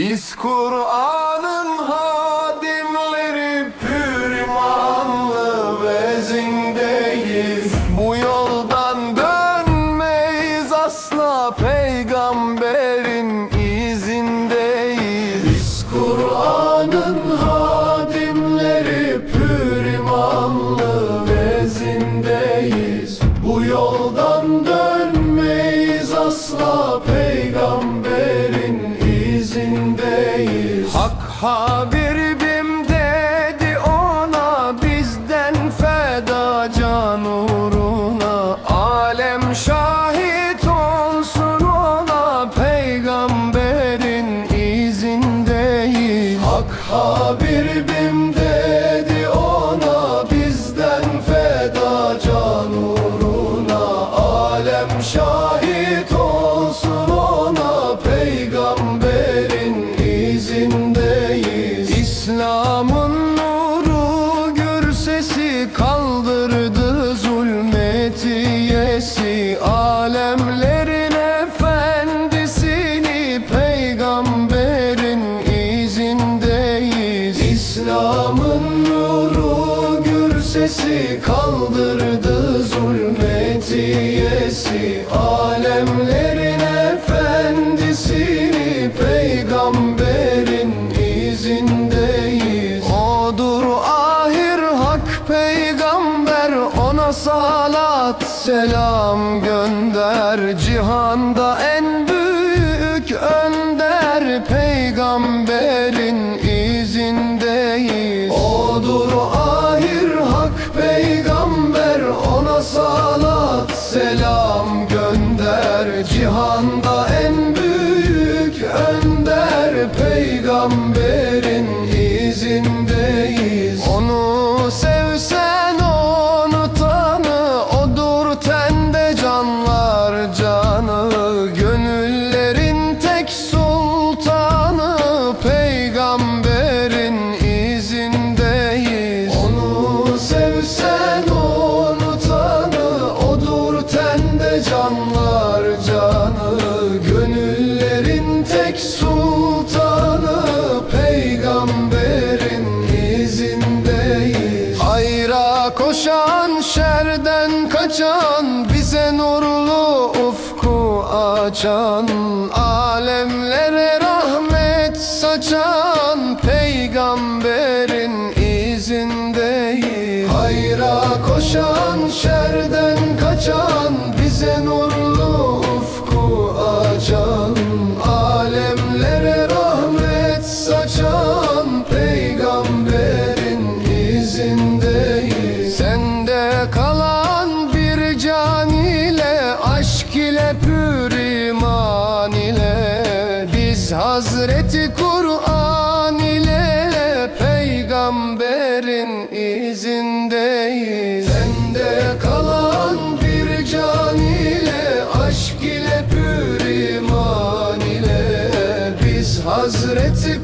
Biz Kur'an'ın hadimleri pür imanlı vezindeyiz Bu yoldan dönmeyiz asla peygamberin izindeyiz. Biz Kur'an'ın hadimleri pür imanlı vezindeyiz Bu yoldan dönmeyiz asla peygamberin Habibim dedi ona bizden feda can uğruna Alem şahit olsun ona peygamberin izindeyiz. Hak Habibim dedi ona bizden feda can uğruna Alem şahit sesi kaldırdı zulmetiyesi. Alemlerin efendisini peygamberin izindeyiz. Odur ahir hak peygamber ona salat selam gönder. Cihanda en koşan şerden kaçan bize nurlu ufku açan Alemlere rahmet saçan peygamberin izindeyiz Hayra koşan şerden kaçan bize nurlu ile pür iman ile Biz Hazreti Kur'an ile peygamberin izindeyiz. Sende kalan bir can ile aşk ile pür iman ile Biz Hazreti